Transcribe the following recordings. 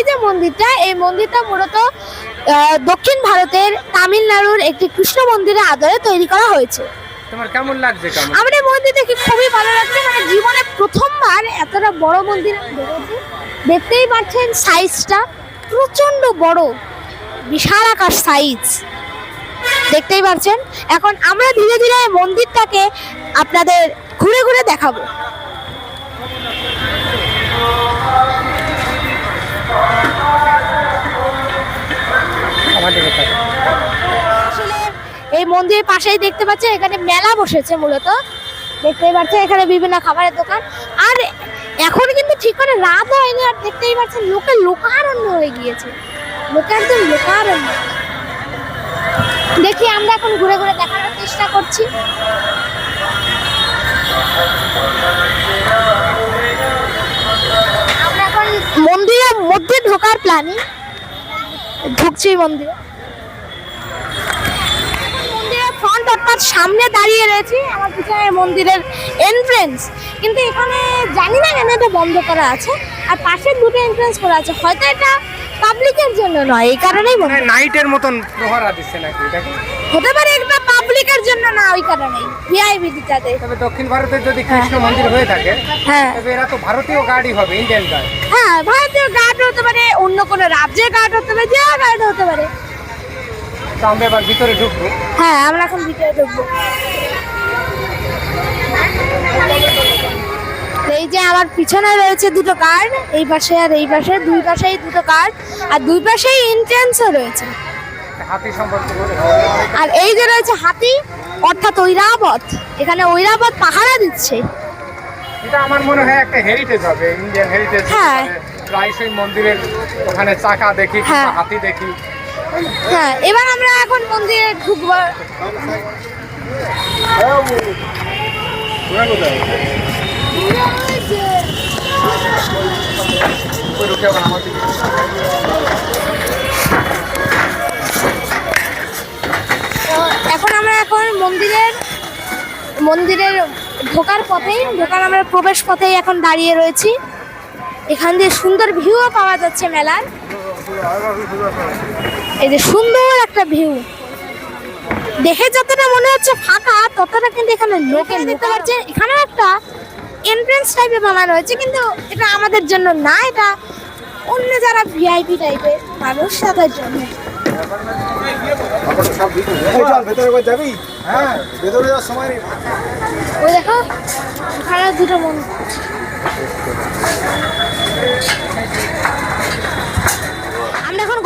এই যে মন্দিরটা এই মন্দিরটা মূলত দক্ষিণ ভারতের তামিলনাড়ুর একটি কৃষ্ণ মন্দিরের আদরে তৈরি করা হয়েছে। তোমার কেমন লাগছে কেমন আমার এই মন্দির দেখে খুবই ভালো লাগছে। মানে জীবনে প্রথমবার এতটা বড় মন্দির আমি দেখেছি। দেখতেই পাচ্ছেন সাইজটা প্রচণ্ড বড় বিশাল আকার সাইজ দেখতেই পাচ্ছেন? এখন আমরা ধীরে ধীরে মন্দিরটাকে আপনাদের ঘুরে ঘুরে দেখাবো। মন্দিরের পাশেই দেখতে পাচ্ছেন এখানে মেলা বসেছে মূলত। দেখতেই পাচ্ছেন এখানে বিভিন্ন খাবারের দোকান। আর এখন কিন্তু ঠিক করে রাত হয়নি, আর দেখতেই পাচ্ছেন লোকে লোকারণ্য হয়ে গিয়েছে। লোকে একদম লোকারণ্য। দেখি আমরা এখন ঘুরে ঘুরে দেখানোর চেষ্টা করছি। আমরা এখন মন্দিরের মধ্যে ঢোকার প্ল্যানিং ঢুকছি মন্দিরে মন্দিরের ফ্রন্ট অর্থাৎ সামনে দাঁড়িয়ে রয়েছি আমার পিছনে মন্দিরের এন্ট্রেন্স কিন্তু এখানে জানি না কেন এটা বন্ধ করা আছে। আর পাশের দুটো এন্ট্রেন্স করা আছে। হয়তো এটা পাবলিকের জন্য নয় এই কারণেই বন্ধ। মানে নাইটের মতন প্রহরা দিচ্ছে নাকি দেখো হতে পারে এটা পাবলিকের জন্য না ওই কারণেই। ভিআইপি দিটাতে তবে দক্ষিণ ভারতের যদি কৃষ্ণ মন্দির হয়ে থাকে হ্যাঁ। তবে এরা তো ভারতীয় গার্ডই হবে ইন্ডিয়ান গার্ড হ্যাঁ ভারতীয় গার্ড হতে পারে অন্য কোনো রাজ্যের গার্ড হতে পারে যে গার্ড হতে পারে। তো আমরা এবার ভিতরে ঢুকবো। হ্যাঁ আমরা এখন ভিতরে ঢুকবো। এই যে আমার পিছনে রয়েছে দুটো কার্ড এই পাশে আর এই পাশে দুই পাশেই দুটো কার্ড আর দুই পাশেই এন্ট্রেন্সও রয়েছে। হাতি সম্পর্কে আর এই যে রয়েছে হাতি অর্থাৎ ঐরাবত এখানে ঐরাবত পাহারা দিচ্ছে। এটা আমার মনে হয় একটা হেরিটেজ হবে ইন্ডিয়ান হেরিটেজ হ্যাঁ। প্রায়শই মন্দিরের ওখানে চাকা দেখি হ্যাঁ। হাতি দেখি। হ্যাঁ এবার আমরা এখন মন্দিরে ঢুকবো। এখন আমরা এখন মন্দিরের মন্দিরের ঢোকার পথেই ঢোকার আমরা প্রবেশ পথেই এখন দাঁড়িয়ে রয়েছি। এখান দিয়ে সুন্দর ভিউও পাওয়া যাচ্ছে মেলার। এই যে সুন্দর একটা ভিউ। দেখে যতটা মনে হচ্ছে ফাঁকা ততটা কিন্তু এখানে লোকে দেখতে পাচ্ছেন এখানে একটা এন্ট্রেন্স টাইপের বানানো হয়েছে কিন্তু এটা আমাদের জন্য না এটা অন্য যারা ভিআইপি টাইপের মানুষ তাদের জন্য। হ্যাঁ ভেতরে যাওয়ার সময় নেই। ওই দেখো দুটো এখন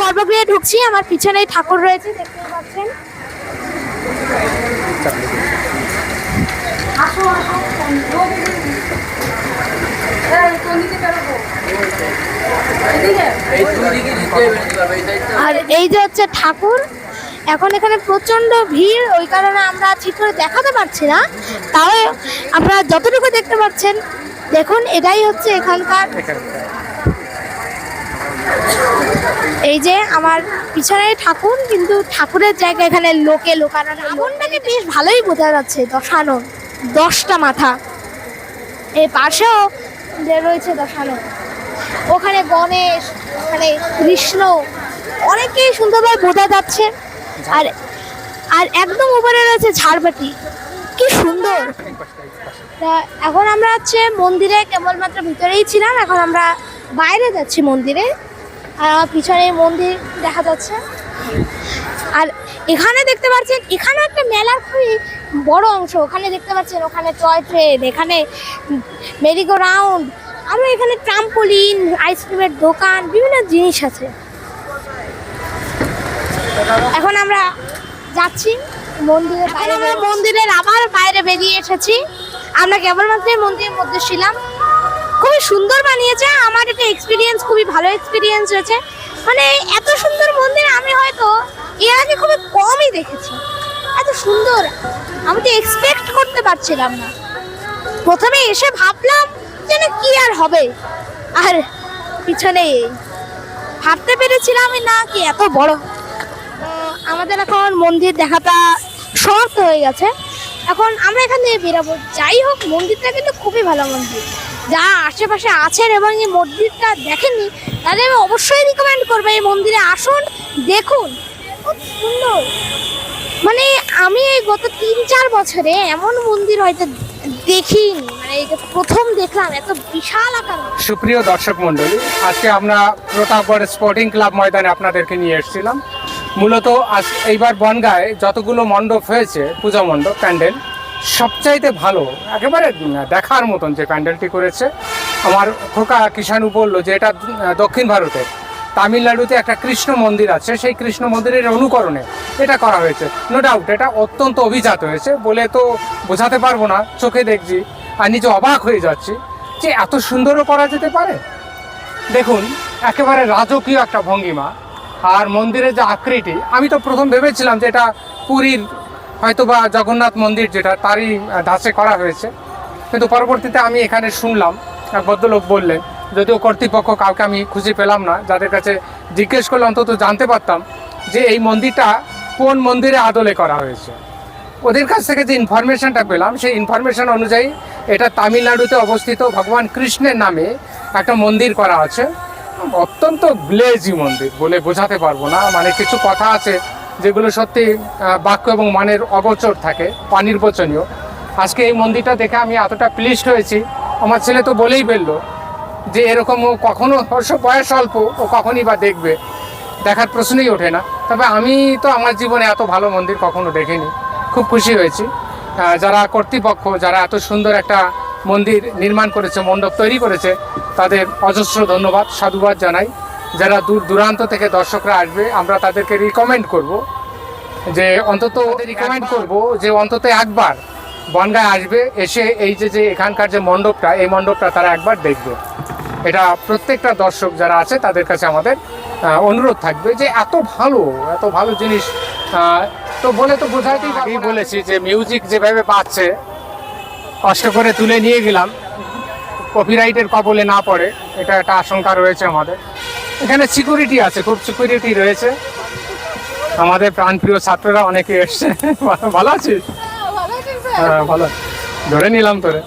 গর্ভগৃহে ঢুকছি, আমার পিছনেই ঠাকুর রয়েছে দেখতে পাচ্ছেন। আর এই যে হচ্ছে ঠাকুর, এখন এখানে প্রচণ্ড ভিড়, ওই কারণে আমরা ঠিক করে দেখাতে পারছি না তাও আপনারা যতটুকু দেখতে পাচ্ছেন, দেখুন, এটাই হচ্ছে এখানকার এই যে আমার পিছনে ঠাকুর, কিন্তু ঠাকুরের জায়গা এখানে লোকে লোকানো ঠাকুরটাকে বেশ ভালোই বোঝা যাচ্ছে, দশানো, দশটা মাথা। এই পাশেও রয়েছে দশানো, ওখানে গণেশ, ওখানে কৃষ্ণ, অনেকেই সুন্দরভাবে বোঝা যাচ্ছে। আর আর একদম উপরে রয়েছে ঝাড়বাতি, কি সুন্দর। তা এখন আমরা হচ্ছে মন্দিরে কেবলমাত্র ভিতরেই ছিলাম, এখন আমরা বাইরে যাচ্ছি মন্দিরে। আর আমার পিছনে মন্দির দেখা যাচ্ছে। আর এখানে দেখতে পাচ্ছেন এখানে একটা মেলার খুবই বড় অংশ। ওখানে দেখতে পাচ্ছেন ওখানে টয় ট্রেন এখানে মেরিগো রাউন্ড আরও এখানে ট্রাম্পোলিন আইসক্রিমের দোকান বিভিন্ন জিনিস আছে। এখন আমরা যাচ্ছি মন্দিরের বাইরে আমরা মন্দিরের আবার বাইরে বেরিয়ে এসেছি। আমরা কেবলমাত্র মন্দিরের মধ্যে ছিলাম। খুবই সুন্দর বানিয়েছে। আমার একটা এক্সপিরিয়েন্স খুবই ভালো এক্সপিরিয়েন্স হয়েছে মানে এত সুন্দর মন্দির আমি হয়তো এর আগে খুবই কমই দেখেছি। এত সুন্দর। আমি তো এক্সপেক্ট করতে পারছিলাম না। প্রথমে এসে ভাবলাম যেন কি আর হবে। আর পিছনে। ভাবতে পেরেছিলাম না কি এত বড়। আমাদের এখন মন্দির দেখাটা সমাপ্ত হয়ে গেছে। এখন আমরা এখান থেকে বেরাবো। যাই হোক, মন্দিরটা কিন্তু খুবই ভালো মন্দির। যারা আশেপাশে আছেন এবং এই মন্দিরটা দেখেননি তাদের আমি অবশ্যই রিকমেন্ড করব এই মন্দিরে আসুন, দেখুন। খুব সুন্দর। মানে আমি এই গত তিন চার বছরে এমন মন্দির হয়তো দেখিনি মানে এই যে প্রথম দেখলাম, এত বিশাল আকার। সুপ্রিয় দর্শক মণ্ডলী, আজকে আমরা প্রতাপগড় স্পোর্টিং ক্লাব ময়দানে আপনাদেরকে নিয়ে এসেছিলাম। মূলত আজ এইবার বনগায় যতগুলো মণ্ডপ হয়েছে, পূজা মণ্ডপ, প্যান্ডেল সবচাইতে ভালো, একেবারে দেখার মতন যে প্যান্ডেলটি করেছে, আমার খোকা কিষাণু বলল যে এটা দক্ষিণ ভারতে, তামিলনাড়ুতে একটা কৃষ্ণ মন্দির আছে, সেই কৃষ্ণ মন্দিরের অনুকরণে এটা করা হয়েছে। নো ডাউট এটা অত্যন্ত অভিজাত হয়েছে, বলে তো বোঝাতে পারব না, চোখে দেখছি, আর নিজে অবাক হয়ে যাচ্ছি যে এত সুন্দরও করা যেতে পারে। দেখুন, একেবারে রাজকীয় একটা ভঙ্গিমা, আর মন্দিরের যে আকৃতি, আমি তো প্রথম ভেবেছিলাম যে এটা পুরীর হয়তো বা জগন্নাথ মন্দির যেটা, তারই ধাঁচে করা হয়েছে। কিন্তু পরবর্তীতে আমি এখানে শুনলাম, এক ভদ্রলোক বললেন, যদিও কর্তৃপক্ষ কাউকে আমি খুঁজে পেলাম না, যাদের কাছে জিজ্ঞেস করলে অন্তত জানতে পারতাম যে এই মন্দিরটা কোন মন্দিরে আদলে করা হয়েছে। ওদের কাছ থেকে যে ইনফরমেশনটা পেলাম, সেই ইনফরমেশন অনুযায়ী এটা তামিলনাড়ুতে অবস্থিত ভগবান কৃষ্ণের নামে একটা মন্দির করা আছে। অত্যন্ত গ্লেজি মন্দির বলে বোঝাতে পারব না মানে কিছু কথা আছে যেগুলো সত্যি বাক্য এবং মানের অগোচর থাকে, অনির্বচনীয়। আজকে এই মন্দিরটা দেখে আমি এতটা প্লিস্ট হয়েছি। আমার ছেলে তো বলেই ফেলল যে এরকম ও কখনো, অবশ্য বয়স অল্প, ও কখনই বা দেখবে। দেখার প্রশ্নই ওঠে না। তবে আমি তো আমার জীবনে এত ভালো মন্দির কখনো দেখিনি। খুব খুশি হয়েছি। যারা কর্তৃপক্ষ, যারা এত সুন্দর একটা মন্দির নির্মাণ করেছে, মণ্ডপ তৈরি করেছে, তাদের অজস্র ধন্যবাদ, সাধুবাদ জানাই। যারা দূর দূরান্ত থেকে দর্শকরা আসবে আমরা তাদেরকে রিকমেন্ড করব যে অন্তত রিকমেন্ড করব যে অন্তত একবার বনগায় আসবে এসে এই যে যে এখানকার যে মণ্ডপটা এই মণ্ডপটা তারা একবার দেখবে। এটা প্রত্যেকটা দর্শক যারা আছে তাদের কাছে আমাদের অনুরোধ থাকবে যে এত ভালো এত ভালো জিনিস তো বলে তো বোঝাইতেই আগেই বলেছি যে মিউজিক যেভাবে পাচ্ছে কষ্ট করে তুলে নিয়ে গেলাম। কপিরাইটের কবলে না পড়ে এটা একটা আশঙ্কা রয়েছে আমাদের। এখানে সিকিউরিটি আছে খুব সিকিউরিটি রয়েছে। আমাদের প্রাণপ্রিয় ছাত্ররা অনেকে এসছে। ভালো আছিস? হ্যাঁ ভালো ধরে নিলাম তোরে।